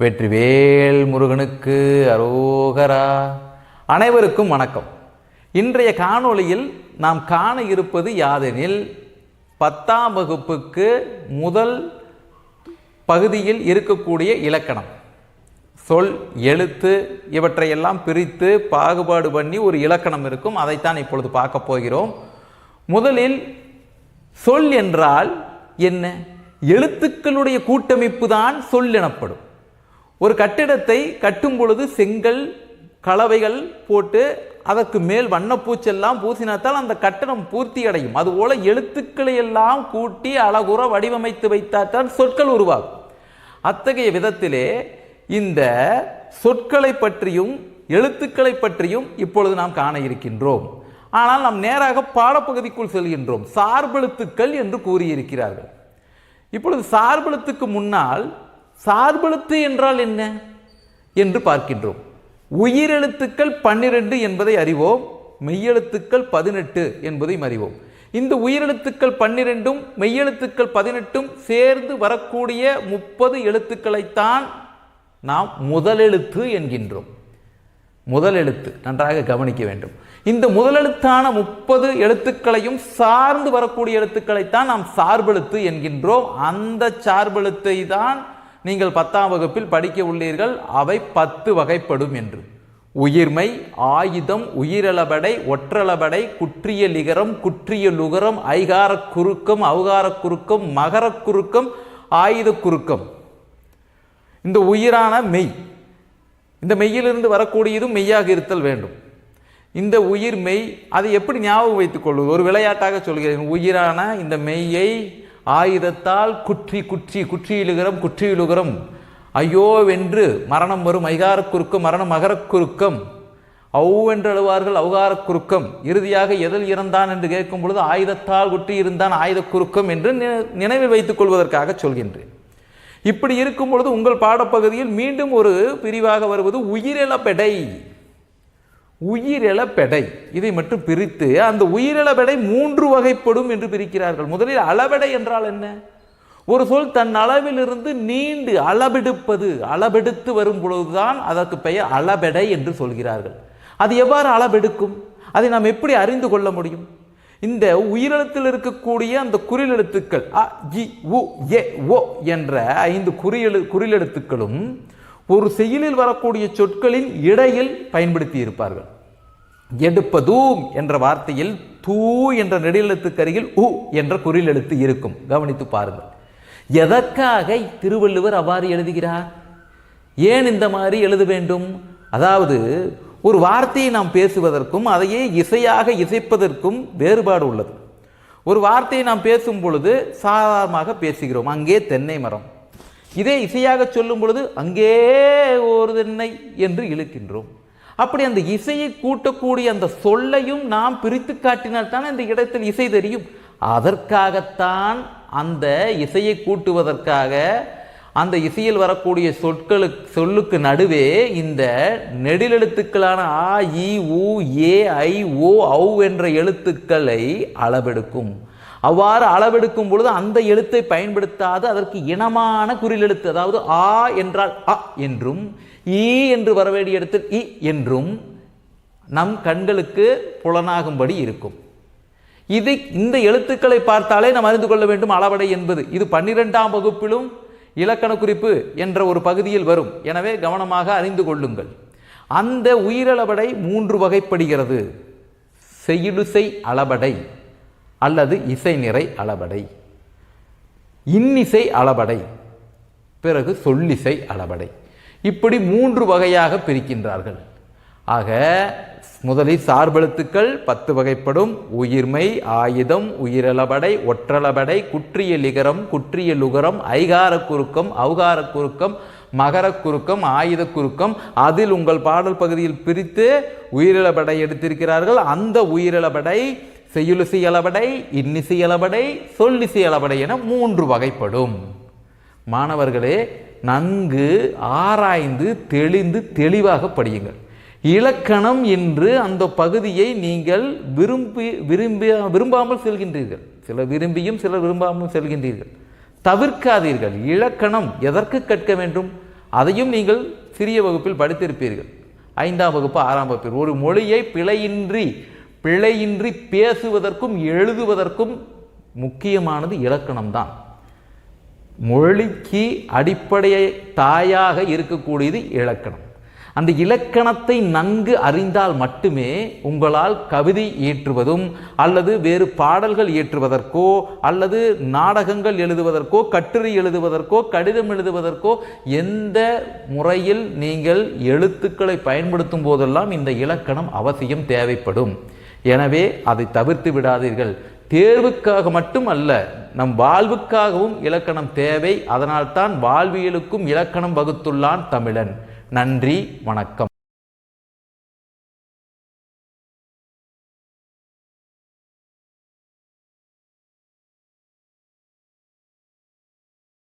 வெற்றிவேல் முருகனுக்கு அரோகரா. அனைவருக்கும் வணக்கம். இன்றைய காணொளியில் நாம் காண இருப்பது யாதெனில் பத்தாம் வகுப்புக்கு முதல் பகுதியில் இருக்கக்கூடிய இலக்கணம். சொல் எழுத்து இவற்றையெல்லாம் பிரித்து பாகுபாடு பண்ணி ஒரு இலக்கணம் இருக்கும். அதைத்தான் இப்பொழுது பார்க்க போகிறோம். முதலில் சொல் என்றால் என்ன? எழுத்துக்களுடைய கூட்டமைப்பு தான் சொல் எனப்படும். ஒரு கட்டிடத்தை கட்டும் பொழுது செங்கல் கலவைகள் போட்டு அதற்கு மேல் வண்ணப்பூச்செல்லாம் பூசினாத்தால் அந்த கட்டணம் பூர்த்தி அடையும் அதுபோல எழுத்துக்களை எல்லாம் கூட்டி அழகுற வடிவமைத்து வைத்தால்தான் சொற்கள் உருவாகும். அத்தகைய விதத்திலே இந்த சொற்களை பற்றியும் எழுத்துக்களை பற்றியும் இப்பொழுது நாம் காண இருக்கின்றோம். ஆனால் நாம் நேராக பாடப்பகுதிக்குள் செல்கின்றோம். சார்பெழுத்துக்கள் என்று கூறியிருக்கிறார்கள். இப்பொழுது சார்பெழுத்துக்கு முன்னால் சார்பெழுத்து என்றால் என்ன? என்று பார்க்கின்றோம். உயிரெழுத்துக்கள் பன்னிரெண்டு என்பதை அறிவோம் மெய்யெழுத்துக்கள் பதினெட்டு என்பதையும் அறிவோம். இந்த உயிரெழுத்துக்கள் பன்னிரெண்டும் மெய்யெழுத்துக்கள் பதினெட்டும் சேர்ந்து வரக்கூடிய முப்பது எழுத்துக்களைத்தான் நாம் முதலெழுத்து என்கின்றோம். முதலெழுத்து நன்றாக கவனிக்க வேண்டும். இந்த முதலெழுத்தான முப்பது எழுத்துக்களையும் சார்ந்து வரக்கூடிய எழுத்துக்களைத்தான் நாம் சார்பெழுத்து என்கின்றோம். அந்த சார்பெழுத்தை தான் நீங்கள் பத்தாம் வகுப்பில் படிக்க உள்ளீர்கள் அவை பத்து வகைப்படும் என்று. உயிர்மை ஆயுதம் உயிரளபடை ஒற்றளபடை குற்றிய லிகரம் குற்றிய லுகரம் ஐகாரக் குறுக்கம் அவகாரக் குறுக்கம் மகரக் குறுக்கம் ஆயுத குறுக்கம். இந்த உயிரான மெய் இந்த மெய்யிலிருந்து வரக்கூடியதும் மெய்யாக இருத்தல் வேண்டும். இந்த உயிர் மெய் அதை எப்படி ஞாபகம் வைத்துக் கொள்வது? ஒரு விளையாட்டாக சொல்கிறேன். உயிரான இந்த மெய்யை ஆயுதத்தால் குற்றி குற்றி குற்றியிலுகரம் குற்றியிலுகரம். ஐயோ வென்று மரணம் வரும் ஐகாரக் குறுக்கம் மரணம் அகரக் குறுக்கம் அவ்வென்றழுவார்கள் அவகாரக் குறுக்கம் இறுதியாக எதில் இறந்தான் என்று கேட்கும் பொழுது ஆயுதத்தால் குற்றி இருந்தான் ஆயுதக் குறுக்கம் என்று நினைவில் வைத்துக் கொள்வதற்காக சொல்கின்றேன். இப்படி இருக்கும் பொழுது உங்கள் பாடப்பகுதியில் மீண்டும் ஒரு பிரிவாக வருவது உயிரிழப்பெடை. உயிரிழப்பெடை. இதை மட்டும் பிரித்து அந்த உயிரிழப்பெடை மூன்று வகைப்படும் என்று பிரிக்கிறார்கள். முதலில் அளவெடை என்றால் என்ன? ஒரு சொல் தன் அளவிலிருந்து நீண்டு அளபெடுப்பது அளபெடுத்து வரும் பொழுதுதான் அதற்கு பெயர் அளபெடை என்று சொல்கிறார்கள். அது எவ்வாறு அளபெடுக்கும் அதை நாம் எப்படி அறிந்து கொள்ள முடியும்? இந்த உயிரெழுத்தில் இருக்கக்கூடிய அந்த குறிலெழுத்துக்கள் அ இ உ எ ஓ என்ற ஐந்து குறியெழு குறிலெழுத்துக்களும் ஒரு செயலில் வரக்கூடிய சொற்களின் இடையில் பயன்படுத்தி இருப்பார்கள் எடுப்பதூம் என்ற வார்த்தையில் தூ என்ற நெடிலெழுத்துக்கருகில் உ என்ற குறிலெழுத்து இருக்கும். கவனித்து பாருங்கள். எதற்காக திருவள்ளுவர் அவ்வாறு எழுதுகிறார்? ஏன் இந்த மாதிரி எழுத வேண்டும்? அதாவது ஒரு வார்த்தையை நாம் பேசுவதற்கும் அதையே இசையாக இசைப்பதற்கும் வேறுபாடு உள்ளது. ஒரு வார்த்தையை நாம் பேசும் பொழுது சாதாரணமாக பேசுகிறோம். அங்கே தென்னை மரம். இதே இசையாக சொல்லும் பொழுது அங்கே ஒரு தென்னை என்று இழுக்கின்றோம். அப்படி அந்த இசையை கூட்டக்கூடிய அந்த சொல்லையும் நாம் பிரித்து காட்டினால் தான் அந்த இடத்தில் இசை தெரியும். அதற்காகத்தான் அந்த இசையை கூட்டுவதற்காக அந்த இசையில் வரக்கூடிய சொற்களுக்கு சொல்லுக்கு நடுவே இந்த நெடிலெழுத்துக்களான ஆ இ உ ஏ ஐ ஓ ஔ என்ற எழுத்துக்களை அளவெடுக்கும். அவ்வாறு அளவெடுக்கும் பொழுது அந்த எழுத்தை பயன்படுத்தாது அதற்கு இனமான குறிலெழுத்து அதாவது ஆ என்றால் அ என்றும் ஈ என்று வர வேண்டிய இடத்தில் இ என்றும் நம் கண்களுக்கு புலனாகும்படி இருக்கும். இது இந்த எழுத்துக்களை பார்த்தாலே நாம் அறிந்து கொள்ள வேண்டும் அளவடை என்பது. இது பன்னிரெண்டாம் வகுப்பிலும் இலக்கண குறிப்பு என்ற ஒரு பகுதியில் வரும். எனவே கவனமாக அறிந்து கொள்ளுங்கள். அந்த உயிரளவடை மூன்று வகைப்படுகிறது. செய்யுளுசை அளபடை அல்லது இசை நிறை அளபடை. இன்னிசை அளபடை. பிறகு சொல்லிசை அளபடை. இப்படி மூன்று வகையாக பிரிக்கின்றார்கள். ஆக முதலில் சார்பெழுத்துக்கள் பத்து வகைப்படும். உயிர்மை ஆயுதம் உயிரளபடை ஒற்றளபடை குற்றிய லிகரம் குற்றிய லுகரம் ஐகார குறுக்கம் அவகார குறுக்கம் மகர குறுக்கம் ஆயுத குறுக்கம். அதில் உங்கள் பாடல் பகுதியில் பிரித்து உயிரிழபடை எடுத்திருக்கிறார்கள். அந்த உயிரிழபடை செய்யுளிசை அளபடை இன்னிசை அளபடை சொல்லிசை அளபடை என மூன்று வகைப்படும். மாணவர்களே நன்கு ஆராய்ந்து தெளிந்து தெளிவாக படியுங்கள். இலக்கணம் என்று அந்த பகுதியை நீங்கள் விரும்பி விரும்பி விரும்பாமல் செல்கின்றீர்கள். சிலர் விரும்பியும் சிலர் விரும்பாமல் செல்கின்றீர்கள். தவிர்க்காதீர்கள். இலக்கணம் எதற்கு கற்க வேண்டும்? அதையும் நீங்கள் சிறிய வகுப்பில் படித்திருப்பீர்கள். ஐந்தாம் வகுப்பு ஆறாம் வகுப்பில் ஒரு மொழியை பிழையின்றி பிழையின்றி பேசுவதற்கும் எழுதுவதற்கும் முக்கியமானது இலக்கணம்தான். மொழிக்கு அடிப்படையை தாயாக இருக்கக்கூடியது இலக்கணம். அந்த இலக்கணத்தை நன்கு அறிந்தால் மட்டுமே உங்களால் கவிதை இயற்றுவதும் அல்லது வேறு பாடல்கள் இயற்றுவதற்கோ அல்லது நாடகங்கள் எழுதுவதற்கோ கட்டுரை எழுதுவதற்கோ கடிதம் எழுதுவதற்கோ எந்த முறையில் நீங்கள் எழுத்துக்களை பயன்படுத்தும் போதெல்லாம் இந்த இலக்கணம் அவசியம் தேவைப்படும். எனவே அதை தவிர்த்து விடாதீர்கள். தேர்வுக்காக மட்டும் அல்ல நம் வாழ்வுக்காகவும் இலக்கணம் தேவை. அதனால்தான் வாழ்வியலுக்கும் இலக்கணம் வகுத்துள்ளான் தமிழன். நன்றி வணக்கம்.